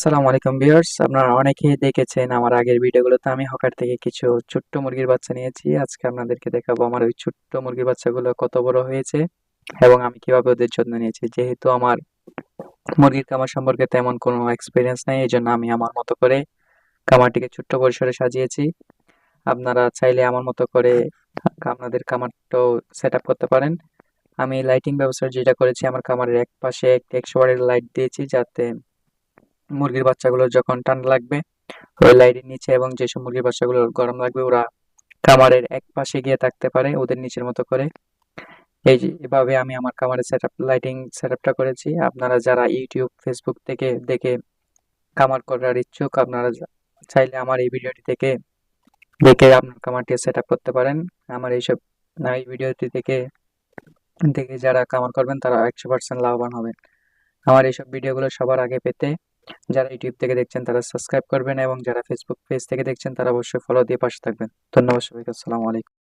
আসসালামু আলাইকুম ভিউয়ার্স, আপনারা অনেকেই দেখেছেন আমার আগের ভিডিওগুলোতে আমি হকার থেকে কিছু ছোট্ট মুরগির বাচ্চা নিয়েছি। আজকে আপনাদেরকে দেখাবো আমার ওই ছোট্ট মুরগির বাচ্চাগুলো কত বড় হয়েছে এবং আমি কীভাবে ওদের যত্ন নিয়েছি। যেহেতু আমার মুরগির খামার সম্পর্কে তেমন কোনো এক্সপিরিয়েন্স নেই এই জন্য আমি আমার মতো করে খামারটিকে ছোট্ট পরিসরে সাজিয়েছি। আপনারা চাইলে আমার মতো করে আপনাদের খামারটাও সেট করতে পারেন। আমি লাইটিং ব্যবস্থা যেটা করেছি, আমার খামারের এক পাশে একশো ওয়াটের লাইট দিয়েছি যাতে মুরগির বাচ্চাগুলো যখন ঠান্ডা লাগবে, ওই লাইটের নিচে এবং যেসব মুরগির বাচ্চাগুলো গরম লাগবে, ওরা খামারের এক পাশে গিয়ে থাকতে পারে ওদের নিচের মতো করে। এই এভাবে আমি আমার খামারের সেট আপ লাইটিং সেট আপটা করেছি। আপনারা যারা ইউটিউব ফেসবুক থেকে, দেখে খামার করার ইচ্ছুক, আপনারা চাইলে আমার এই ভিডিওটি থেকে দেখে আপনার খামারটি সেট আপ করতে পারেন। আমার এইসব এই ভিডিওটি থেকে, দেখে যারা কামার করবেন, তারা একশো পার্সেন্ট লাভবান হবেন। আমার এইসব ভিডিওগুলো সবার আগে পেতে যারা ইউটিউব থেকে দেখছেন তারা সাবস্ক্রাইব করবেন এবং যারা ফেসবুক পেজ থেকে দেখছেন তারা অবশ্যই ফলো দিয়ে পাশে থাকবেন। ধন্যবাদ সবাইকে, আসসালামু আলাইকুম।